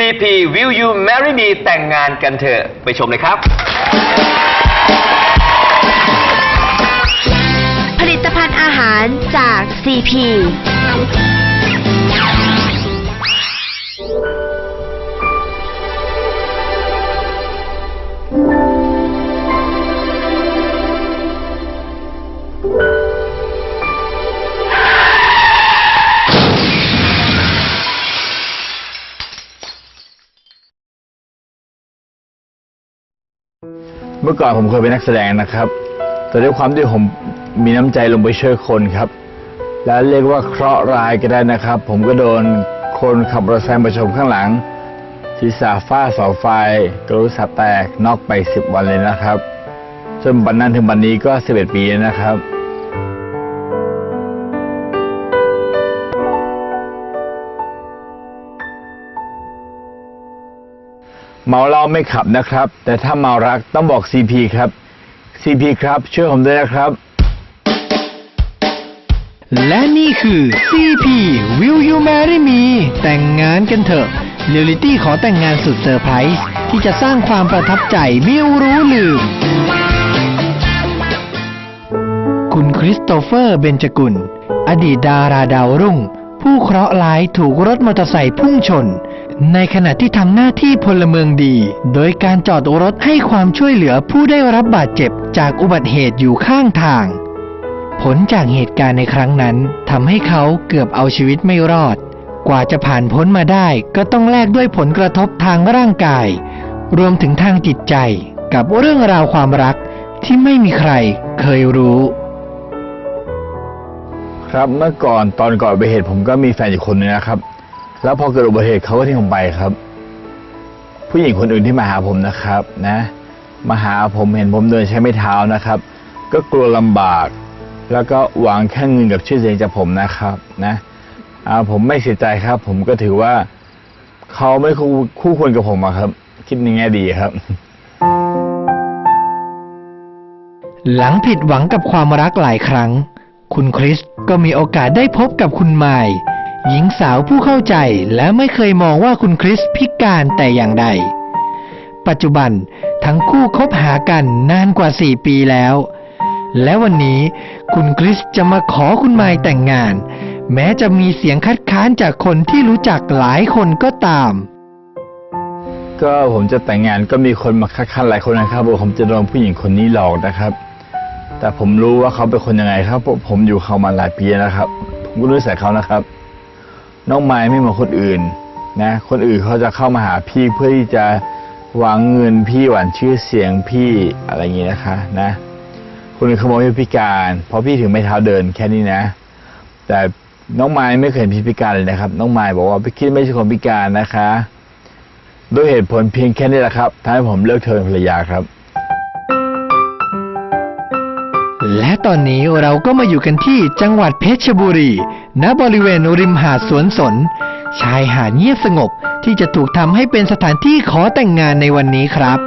CP Will You Marry Me แต่งงานกันเถอะไปชมเลยครับ ผลิตภัณฑ์อาหารจาก CP เมื่อก่อนผมเคยเป็นนักแสดงนะครับ แต่ด้วยความที่ผมมีน้ำใจลงไปช่วยคนครับ และเรียกว่าเคราะห์ร้ายก็ได้นะครับ ผมก็โดนคนขับรถแซงประชมข้างหลังศีรษะฟาดเสาไฟกระดูกศีรษะแตกนอกไปสิบวันเลยนะครับ จนบันนั้นถึงบันนี้ก็11ปีแล้วนะครับ เมาเหล้าไม่ขับนะครับ แต่ถ้าเมารักต้องบอก CP ครับ CP ครับ ช่วยผมด้วยนะครับ และนี่คือ CP Will You Marry Me แต่งงานกันเถอะเรียลิตี้ขอแต่งงานสุดเซอร์ไพรส์ที่จะสร้างความประทับใจไม่รู้ลืม คุณคริสโตเฟอร์เบนจกุล อดีตดาราดาวรุ่ง ผู้เคราะห์ร้ายถูกรถมอเตอร์ไซค์พุ่งชน ในขณะที่ทำหน้าที่พลเมืองดี โดยการจอดรถให้ความช่วยเหลือผู้ได้รับบาดเจ็บจากอุบัติเหตุอยู่ข้างทาง ผลจากเหตุการณ์ในครั้งนั้นทำให้เขาเกือบเอาชีวิตไม่รอด กว่าจะผ่านพ้นมาได้ก็ต้องแลกด้วยผลกระทบทางร่างกาย รวมถึงทางจิตใจกับเรื่องราวความรักที่ไม่มีใครเคยรู้ ครับเมื่อก่อนตอนก่อนอุบัติเหตุผมก็มีแฟนอยู่คนหนึงนะครับ แล้วพอเกิดอุบัติเหตุเขาก็ทิ้งผมไปครับ ผู้หญิงคนอื่นที่มาหาผมนะครับ นะ มาหาผมเห็นผมเดินใช้ไม่เท้านะครับ ก็กลัวลำบาก แล้วก็หวังแค่เงินกับชื่อเสียงจากผมนะครับ นะอ่าผมไม่เสียใจครับ ผมก็ถือว่าเขาไม่คู่คู่ควรกับผมอะครับ คิดในแง่ดีครับหลังผิดหวังกับความรักหลายครั้ง คุณคริสก็มีโอกาสได้พบกับคุณไมายหญิงสาวผู้เข้าใจและไม่เคยมองว่าคุณคริสพิการแต่อย่างใด ปัจจุบันทั้งคู่คบหากันนานกว่า 4 ปีแล้ว และวันนี้คุณคริสจะมาขอคุณไมายแต่งงาน แม้จะมีเสียงคัดค้านจากคนที่รู้จักหลายคนก็ตาม ก็ผมจะแต่งงานก็มีคนมาคัดค้านหลายคนนะครับว่าผมจะโดนผู้หญิงคนนี้หลอกนะครับ แต่ผมรู้ว่าเขาเป็นคนยังไงครับ ผมอยู่เขามาหลายปีแล้วนะครับ ผมก็รู้สัยเขานะครับ น้องไม้ไม่เหมือนคนอื่นนะ คนอื่นเขาจะเข้ามาหาพี่เพื่อที่จะหวังเงินพี่หวังชื่อเสียงพี่อะไรอย่างนี้นะคะ นะคนอื่นเขาบอกว่าพี่พิการ เพราะพี่ถึงไม่เท้าเดินแค่นี้นะ แต่น้องไม้ไม่เคยเห็นพี่พิการเลยนะครับ น้องไม้บอกว่าพี่คิดไม่ใช่คนพิการนะคะ ด้วยเหตุผลเพียงแค่นี้แหละครับทำให้ผมเลิกเธอเป็นภรรยาครับ และตอนนี้เราก็มาอยู่กันที่จังหวัดเพชรบุรี ณ บริเวณริมหาดสวนสน ชายหาดเงียบสงบที่จะถูกทำให้เป็นสถานที่ขอแต่งงานในวันนี้ครับ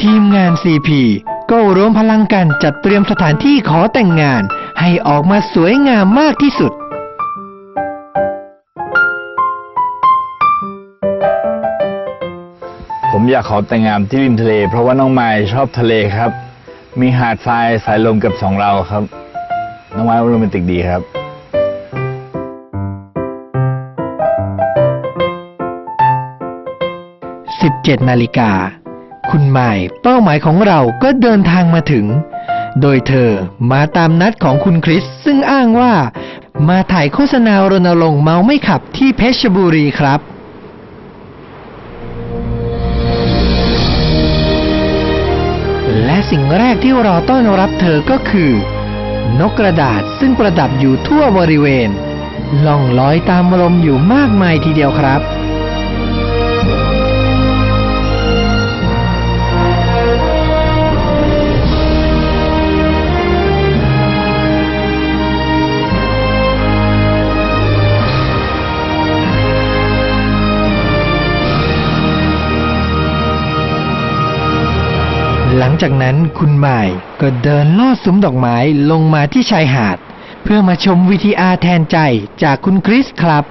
ทีมงาน CP ก็รวมพลังกันจัดเตรียมสถานที่ขอแต่งงาน ให้ออกมาสวยงามมากที่สุด อยากขอแต่งงานที่ริมทะเล เพราะว่าน้องไม้ชอบทะเลครับ มีหาดทรายสายลมกับสองเราครับ น้องไม้โรแมนติกดีครับ 17 นาฬิกา คุณหมายเป้าหมายของเราก็เดินทางมาถึง โดยเธอมาตามนัดของคุณคริส ซึ่งอ้างว่า มาถ่ายโฆษณารณรงค์เมาไม่ขับที่เพชรบุรีครับ สิ่งแรกที่รอต้อนรับเธอก็คือ นกกระดาษซึ่งประดับอยู่ทั่วบริเวณ ล่องลอยตามลมอยู่มากมายทีเดียวครับ งจากนั้นคุณหมายก็เดินลอดซุ้มดอกไม้ลงมาที่ชายหาด เพื่อมาชมวิทีอาร์แทนใจจากคุณคริสครับ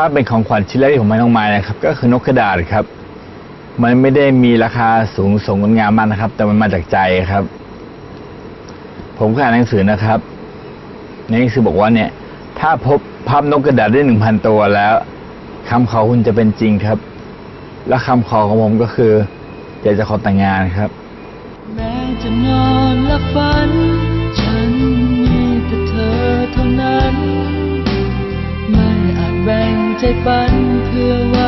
ถ้าเป็นของขวัญชิ้นแรกที่ผมให้น้องไม้นะครับ ก็คือนกกระดาษครับ มันไม่ได้มีราคาสูงส่งงดงามมากนะครับ แต่มันมาจากใจครับ ผมก็อ่านหนังสือนะครับในหนังสือบอกว่าเนี่ย ถ้าพบภาพนกกระดาษได้หนึ่งพันตัวแล้วคำขอคุณจะเป็นจริงครับ และคำขอของผมก็คืออยากจะขอแต่งงานครับแม้จะนอนและฝัน ฉันมีแต่เธอเท่านั้น ใจปันเพื่อว่า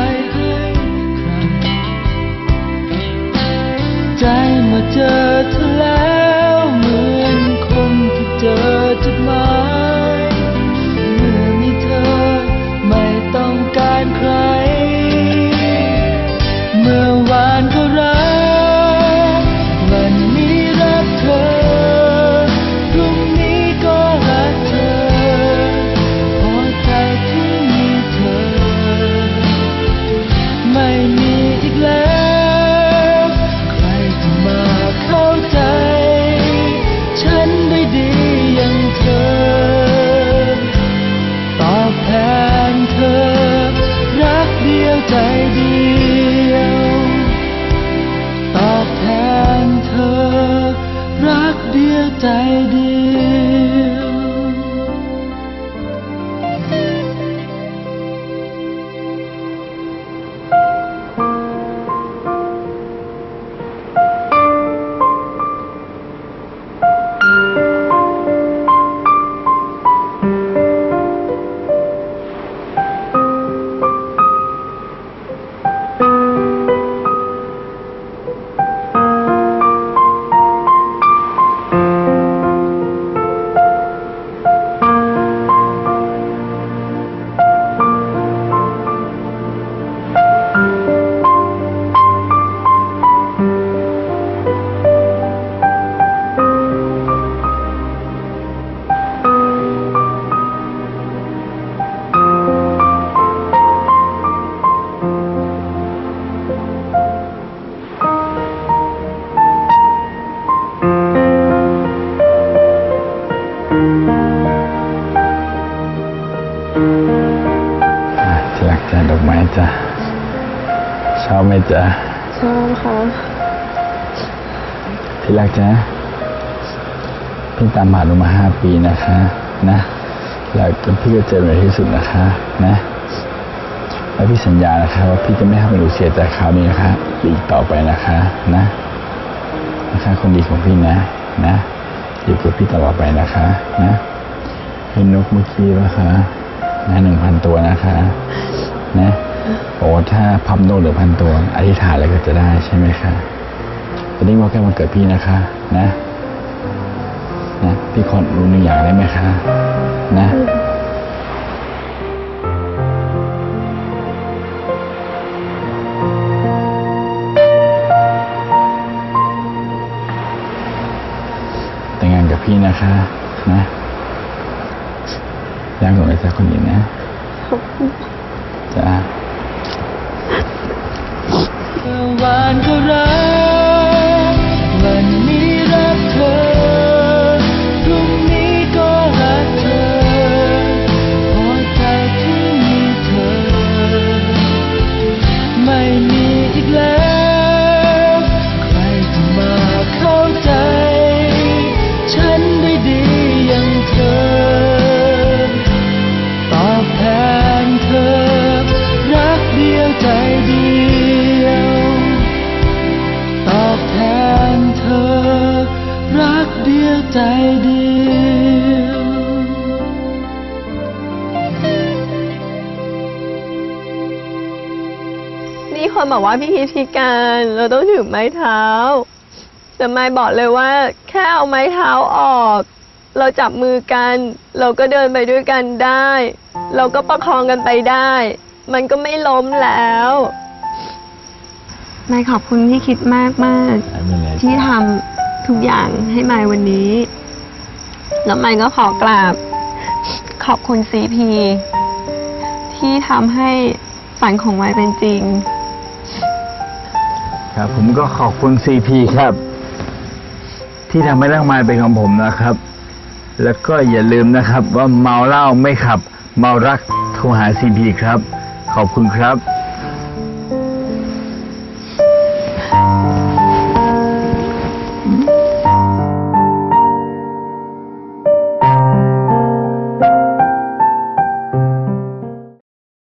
ไหมจ๊ะชอบค่ะ ที่รักจ้ะพี่ตามหาหนูมาห้าปีนะคะ นะแล้วจนพี่ก็เจอในที่สุดนะคะ นะ แล้วพี่สัญญานะคะ ว่าพี่จะไม่ทำให้หนูเสียใจคราวนี้นะคะอีกต่อไปนะคะ นะนะคะคนดีของพี่นะ นะอยู่กับพี่ตลอดไปนะคะ นะเห็นนกเมื่อกี้แล้วคะนะหนึ่งพันตัวนะคะ นะ บอกว่าถ้าพับนกเหลือพันตัวอธิษฐานอะไรก็จะได้ใช่ไหมคะตอนนี้ว่าแค่วันเกิดพี่นะคะ นะนะพี่ขอรู้หนึ่งอย่างได้ไหมคะ นะแต่งงานกับพี่นะคะ นะย่างของไอ้จ้าคนนี้นะจ้า เมื่อวานก็รัก คนบอกว่าพี่พีชพิการ เราต้องถือไม้เท้า แต่ไม้บอกเลยว่า แค่เอาไม้เท้าออก เราจับมือกัน เราก็เดินไปด้วยกันได้ เราก็ประคองกันไปได้ มันก็ไม่ล้มแล้วไม่ขอบคุณพี่คิดมากมากๆไม่เป็นไรที่ทำทุกอย่างให้มายวันนี้ แล้วมายก็ขอกราบ ขอบคุณซีพีที่ทำให้ฝันของไม้เป็นจริง ครับ ผมก็ขอบคุณซีพีครับ ที่ทำให้ร่างมายเป็นของผมนะครับ แล้วก็อย่าลืมนะครับ ว่าเมาเหล้าไม่ขับ เมารักโทรหาซีพีครับ ขอบคุณครับ